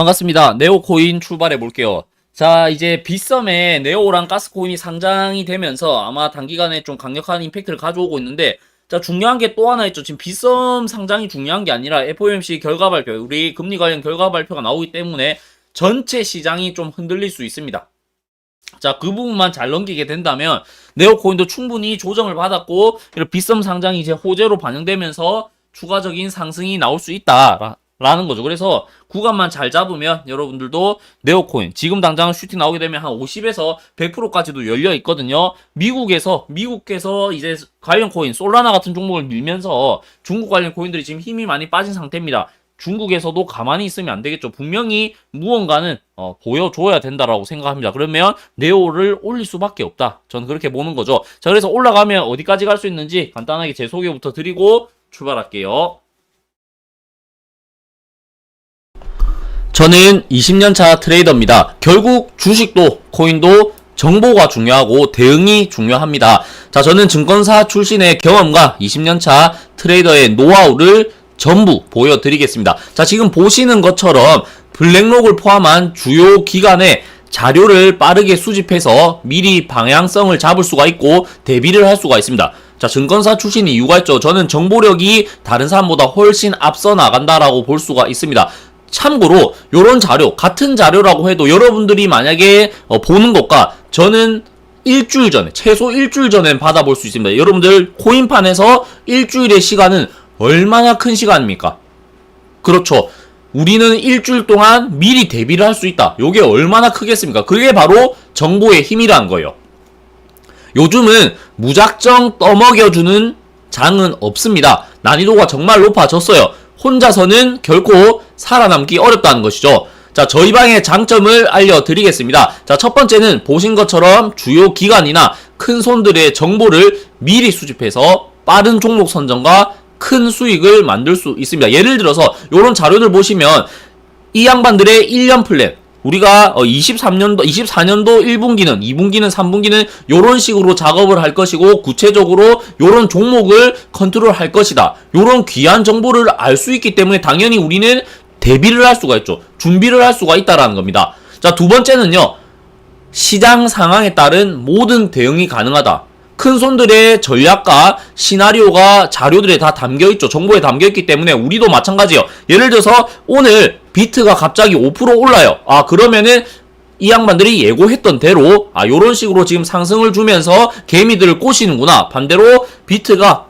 반갑습니다. 네오 코인 출발해 볼게요. 자, 이제 빗썸에 네오랑 가스코인이 상장이 되면서 아마 단기간에 좀 강력한 임팩트를 가져오고 있는데, 자, 중요한 게 또 하나 있죠. 지금 빗썸 상장이 중요한 게 아니라 FOMC 결과 발표, 우리 금리 관련 결과 발표가 나오기 때문에 전체 시장이 좀 흔들릴 수 있습니다. 자, 그 부분만 잘 넘기게 된다면 네오코인도 충분히 조정을 받았고 이런 빗썸 상장이 이제 호재로 반영되면서 추가적인 상승이 나올 수 있다. 라는 거죠. 그래서 구간만 잘 잡으면 여러분들도 네오코인 지금 당장 슈팅 나오게 되면 한 50에서 100%까지도 열려 있거든요. 미국에서 미국에서 이제 관련 코인 솔라나 같은 종목을 밀면서 중국 관련 코인들이 지금 힘이 많이 빠진 상태입니다. 중국에서도 가만히 있으면 안 되겠죠. 분명히 무언가는 어, 보여줘야 된다라고 생각합니다. 그러면 네오를 올릴 수밖에 없다. 저는 그렇게 보는 거죠. 자, 그래서 올라가면 어디까지 갈 수 있는지 간단하게 제 소개부터 드리고 출발할게요. 저는 20년차 트레이더입니다. 결국 주식도 코인도 정보가 중요하고 대응이 중요합니다. 자, 저는 증권사 출신의 경험과 20년차 트레이더의 노하우를 전부 보여드리겠습니다. 자, 지금 보시는 것처럼 블랙록을 포함한 주요 기관의 자료를 빠르게 수집해서 미리 방향성을 잡을 수가 있고 대비를 할 수가 있습니다. 자, 증권사 출신 이유가 있죠. 저는 정보력이 다른 사람보다 훨씬 앞서 나간다라고 볼 수가 있습니다. 참고로 요런 자료 같은 자료라고 해도 여러분들이 만약에 어, 보는 것과 저는 일주일 전에 최소 일주일 전에 받아볼 수 있습니다. 여러분들 코인판에서 일주일의 시간은 얼마나 큰 시간입니까? 그렇죠. 우리는 일주일 동안 미리 대비를 할 수 있다. 요게 얼마나 크겠습니까? 그게 바로 정보의 힘이라는 거예요. 요즘은 무작정 떠먹여주는 장은 없습니다. 난이도가 정말 높아졌어요. 혼자서는 결코 살아남기 어렵다는 것이죠. 자, 저희 방의 장점을 알려드리겠습니다. 자, 첫 번째는 보신 것처럼 주요 기관이나 큰 손들의 정보를 미리 수집해서 빠른 종목 선정과 큰 수익을 만들 수 있습니다. 예를 들어서 이런 자료들 보시면 이 양반들의 1년 플랜 우리가 23년도, 24년도 1분기는, 2분기는, 3분기는 이런 식으로 작업을 할 것이고 구체적으로 이런 종목을 컨트롤 할 것이다. 이런 귀한 정보를 알 수 있기 때문에 당연히 우리는 대비를 할 수가 있죠. 준비를 할 수가 있다라는 겁니다. 자, 두 번째는요. 시장 상황에 따른 모든 대응이 가능하다. 큰 손들의 전략과 시나리오가 자료들에 다 담겨 있죠. 정보에 담겨 있기 때문에 우리도 마찬가지예요. 예를 들어서 오늘 비트가 갑자기 5% 올라요. 아, 그러면은 이 양반들이 예고했던 대로 아, 요런 식으로 지금 상승을 주면서 개미들을 꼬시는구나. 반대로 비트가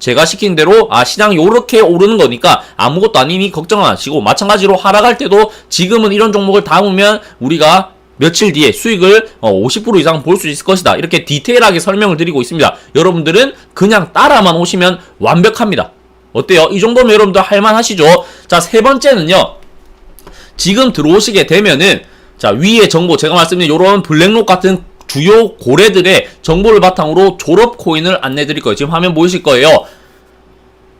제가 시킨 대로 아 시장이 요렇게 오르는 거니까 아무것도 아니니 걱정 안 하시고 마찬가지로 하락할 때도 지금은 이런 종목을 담으면 우리가 며칠 뒤에 수익을 어, 50% 이상 볼 수 있을 것이다. 이렇게 디테일하게 설명을 드리고 있습니다. 여러분들은 그냥 따라만 오시면 완벽합니다. 어때요? 이 정도면 여러분들 할만하시죠? 자, 세 번째는요. 지금 들어오시게 되면은 자, 위에 정보 제가 말씀드린 요런 블랙록 같은 주요 고래들의 정보를 바탕으로 졸업 코인을 안내 드릴 거예요. 지금 화면 보이실 거예요.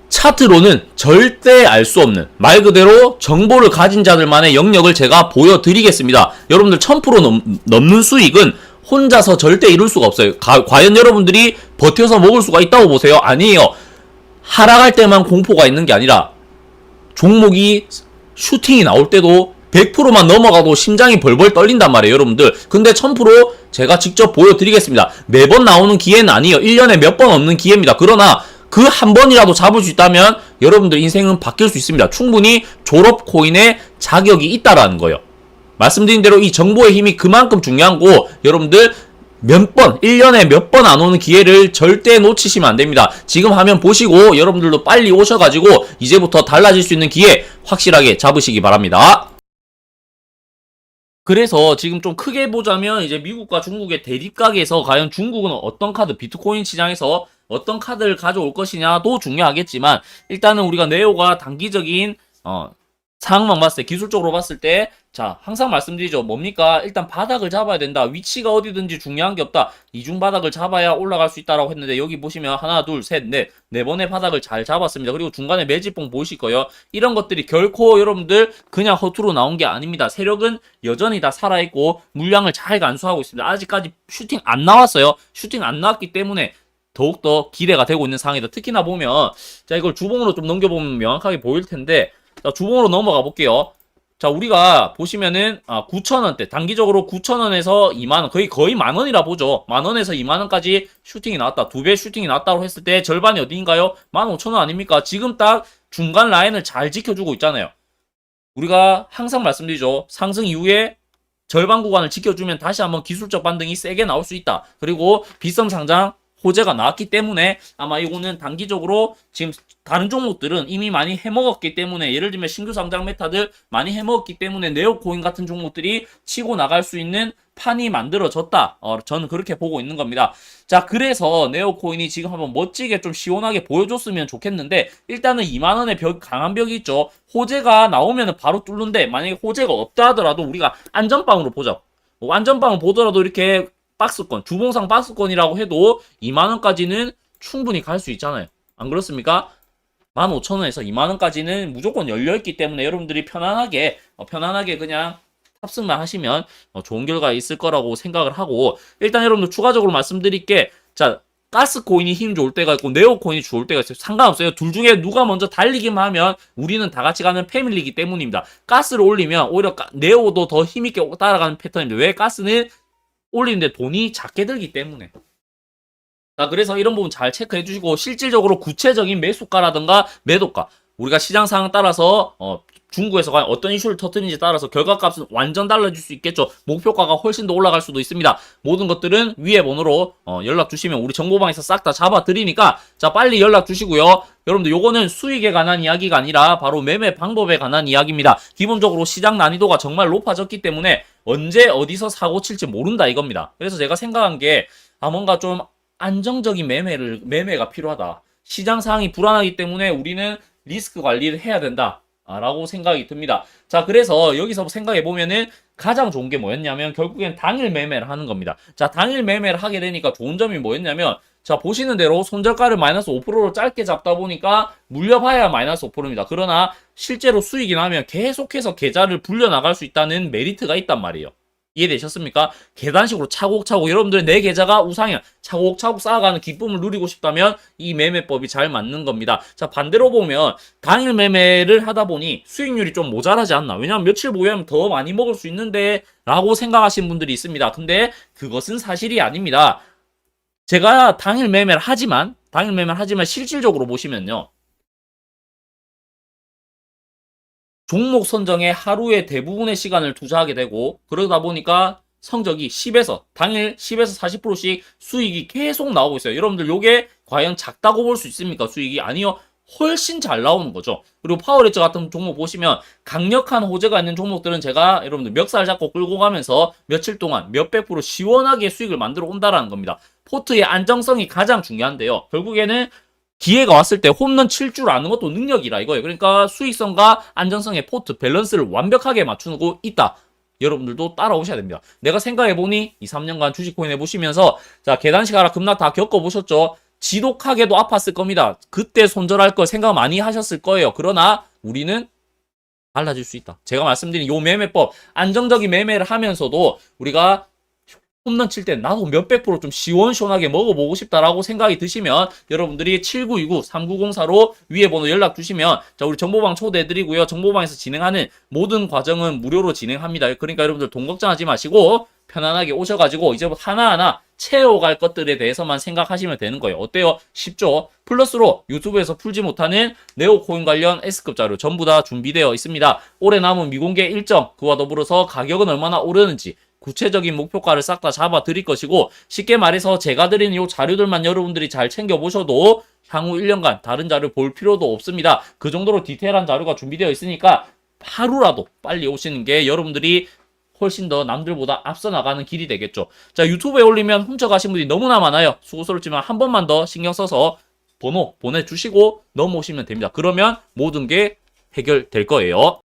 차트로는 절대 알 수 없는 말 그대로 정보를 가진 자들만의 영역을 제가 보여드리겠습니다. 여러분들 1000% 넘, 넘는 수익은 혼자서 절대 이룰 수가 없어요. 가, 과연 여러분들이 버텨서 먹을 수가 있다고 보세요? 아니에요. 하락할 때만 공포가 있는 게 아니라 종목이 슈팅이 나올 때도 100%만 넘어가도 심장이 벌벌 떨린단 말이에요, 여러분들. 근데 1000% 제가 직접 보여드리겠습니다. 매번 나오는 기회는 아니에요. 1년에 몇 번 없는 기회입니다. 그러나 그 한 번이라도 잡을 수 있다면 여러분들 인생은 바뀔 수 있습니다. 충분히 졸업 코인의 자격이 있다라는 거예요. 말씀드린 대로 이 정보의 힘이 그만큼 중요한 거 여러분들 몇 번, 1년에 몇 번 안 오는 기회를 절대 놓치시면 안 됩니다. 지금 화면 보시고 여러분들도 빨리 오셔가지고 이제부터 달라질 수 있는 기회 확실하게 잡으시기 바랍니다. 그래서 지금 좀 크게 보자면 이제 미국과 중국의 대립각에서 과연 중국은 어떤 카드, 비트코인 시장에서 어떤 카드를 가져올 것이냐도 중요하겠지만 일단은 우리가 네오가 단기적인 어 상황만 봤을 때, 기술적으로 봤을 때, 자, 항상 말씀드리죠. 뭡니까? 일단 바닥을 잡아야 된다. 위치가 어디든지 중요한 게 없다. 이중 바닥을 잡아야 올라갈 수 있다라고 했는데, 여기 보시면 하나, 둘, 셋, 넷, 네 번의 바닥을 잘 잡았습니다. 그리고 중간에 매집봉 보이실 거예요. 이런 것들이 결코 여러분들 그냥 허투루 나온 게 아닙니다. 세력은 여전히 다 살아있고, 물량을 잘 간수하고 있습니다. 아직까지 슈팅 안 나왔어요. 슈팅 안 나왔기 때문에 더욱더 기대가 되고 있는 상황이다. 특히나 보면, 자, 이걸 주봉으로 좀 넘겨보면 명확하게 보일 텐데, 자, 주봉으로 넘어가 볼게요. 자, 우리가 보시면은, 아, 9,000원대. 단기적으로 9,000원에서 2만원. 거의, 거의 만원이라 보죠. 만원에서 2만원까지 슈팅이 나왔다. 두 배 슈팅이 나왔다고 했을 때 절반이 어디인가요? 15,000원 아닙니까? 지금 딱 중간 라인을 잘 지켜주고 있잖아요. 우리가 항상 말씀드리죠. 상승 이후에 절반 구간을 지켜주면 다시 한번 기술적 반등이 세게 나올 수 있다. 그리고 비썸 상장 호재가 나왔기 때문에 아마 이거는 단기적으로 지금 다른 종목들은 이미 많이 해먹었기 때문에 예를 들면 신규 상장 메타들 많이 해먹었기 때문에 네오코인 같은 종목들이 치고 나갈 수 있는 판이 만들어졌다. 어, 저는 그렇게 보고 있는 겁니다. 자, 그래서 네오코인이 지금 한번 멋지게 좀 시원하게 보여줬으면 좋겠는데 일단은 2만 원의 벽 강한 벽이 있죠. 호재가 나오면 바로 뚫는데 만약에 호재가 없다 하더라도 우리가 안전빵으로 보자. 뭐 안전빵을 보더라도 이렇게 박스권, 주봉상 박스권이라고 해도 2만원까지는 충분히 갈 수 있잖아요. 안 그렇습니까? 15,000원에서 2만원까지는 무조건 열려있기 때문에 여러분들이 편안하게, 어, 편안하게 그냥 탑승만 하시면 어, 좋은 결과 있을 거라고 생각을 하고, 일단 여러분들 추가적으로 말씀드릴게, 자, 가스 코인이 힘 좋을 때가 있고 네오 코인이 좋을 때가 있어요. 상관없어요. 둘 중에 누가 먼저 달리기만 하면 우리는 다 같이 가는 패밀리이기 때문입니다. 가스를 올리면 오히려 가- 네오도 더 힘있게 따라가는 패턴인데 왜 가스는 올리는데 돈이 작게 들기 때문에. 자, 그래서 이런 부분 잘 체크해 주시고 실질적으로 구체적인 매수가라든가 매도가 우리가 시장 상황 따라서 어, 중국에서 과연 어떤 이슈를 터뜨리는지 따라서 결과값은 완전 달라질 수 있겠죠. 목표가가 훨씬 더 올라갈 수도 있습니다. 모든 것들은 위에 번호로 어, 연락 주시면 우리 정보방에서 싹 다 잡아 드리니까 자 빨리 연락 주시고요. 여러분들 요거는 수익에 관한 이야기가 아니라 바로 매매 방법에 관한 이야기입니다. 기본적으로 시장 난이도가 정말 높아졌기 때문에 언제 어디서 사고 칠지 모른다 이겁니다. 그래서 제가 생각한 게 아 뭔가 좀 안정적인 매매를 매매가 필요하다. 시장 상황이 불안하기 때문에 우리는 리스크 관리를 해야 된다. 아, 라고 생각이 듭니다. 자, 그래서 여기서 생각해 보면은 가장 좋은 게 뭐였냐면 결국엔 당일 매매를 하는 겁니다. 자, 당일 매매를 하게 되니까 좋은 점이 뭐였냐면 자, 보시는 대로 손절가를 마이너스 5%로 짧게 잡다 보니까 물려봐야 마이너스 5%입니다. 그러나 실제로 수익이 나면 계속해서 계좌를 불려나갈 수 있다는 메리트가 있단 말이에요. 이해되셨습니까? 계단식으로 차곡차곡 여러분들 내 계좌가 우상이야. 차곡차곡 쌓아가는 기쁨을 누리고 싶다면 이 매매법이 잘 맞는 겁니다. 자 반대로 보면 당일 매매를 하다 보니 수익률이 좀 모자라지 않나. 왜냐하면 며칠 보유하면 더 많이 먹을 수 있는데 라고 생각하시는 분들이 있습니다. 근데 그것은 사실이 아닙니다. 제가 당일 매매를 하지만 당일 매매를 하지만 실질적으로 보시면요. 종목 선정에 하루에 대부분의 시간을 투자하게 되고 그러다 보니까 성적이 10에서 당일 10에서 40%씩 수익이 계속 나오고 있어요. 여러분들 요게 과연 작다고 볼 수 있습니까? 수익이 아니요. 훨씬 잘 나오는 거죠. 그리고 파워레저 같은 종목 보시면 강력한 호재가 있는 종목들은 제가 여러분들 멱살 잡고 끌고 가면서 며칠 동안 몇백 프로 시원하게 수익을 만들어 온다라는 겁니다. 포트의 안정성이 가장 중요한데요. 결국에는 기회가 왔을 때 홈런 칠 줄 아는 것도 능력이라 이거예요. 그러니까 수익성과 안정성의 포트 밸런스를 완벽하게 맞추고 있다. 여러분들도 따라오셔야 됩니다. 내가 생각해보니 2, 3년간 주식코인 해보시면서 자 계단식 하락 급락 다 겪어보셨죠? 지독하게도 아팠을 겁니다. 그때 손절할 걸 생각 많이 하셨을 거예요. 그러나 우리는 달라질 수 있다. 제가 말씀드린 요 매매법 안정적인 매매를 하면서도 우리가 홈런 칠 때 나도 몇백 프로 좀 시원시원하게 먹어보고 싶다라고 생각이 드시면 여러분들이 7929 3904로 위에 번호 연락 주시면 자 우리 정보방 초대해드리고요. 정보방에서 진행하는 모든 과정은 무료로 진행합니다. 그러니까 여러분들 돈 걱정하지 마시고 편안하게 오셔가지고 이제부터 하나하나 채워갈 것들에 대해서만 생각하시면 되는 거예요. 어때요? 쉽죠? 플러스로 유튜브에서 풀지 못하는 네오코인 관련 S급 자료 전부 다 준비되어 있습니다. 올해 남은 미공개 일정 그와 더불어서 가격은 얼마나 오르는지 구체적인 목표가를 싹 다 잡아 드릴 것이고 쉽게 말해서 제가 드리는 이 자료들만 여러분들이 잘 챙겨 보셔도 향후 1년간 다른 자료 볼 필요도 없습니다. 그 정도로 디테일한 자료가 준비되어 있으니까 하루라도 빨리 오시는 게 여러분들이 훨씬 더 남들보다 앞서 나가는 길이 되겠죠. 자, 유튜브에 올리면 훔쳐가신 분이 너무나 많아요. 수고스럽지만 한 번만 더 신경 써서 번호 보내주시고 넘어오시면 됩니다. 그러면 모든 게 해결될 거예요.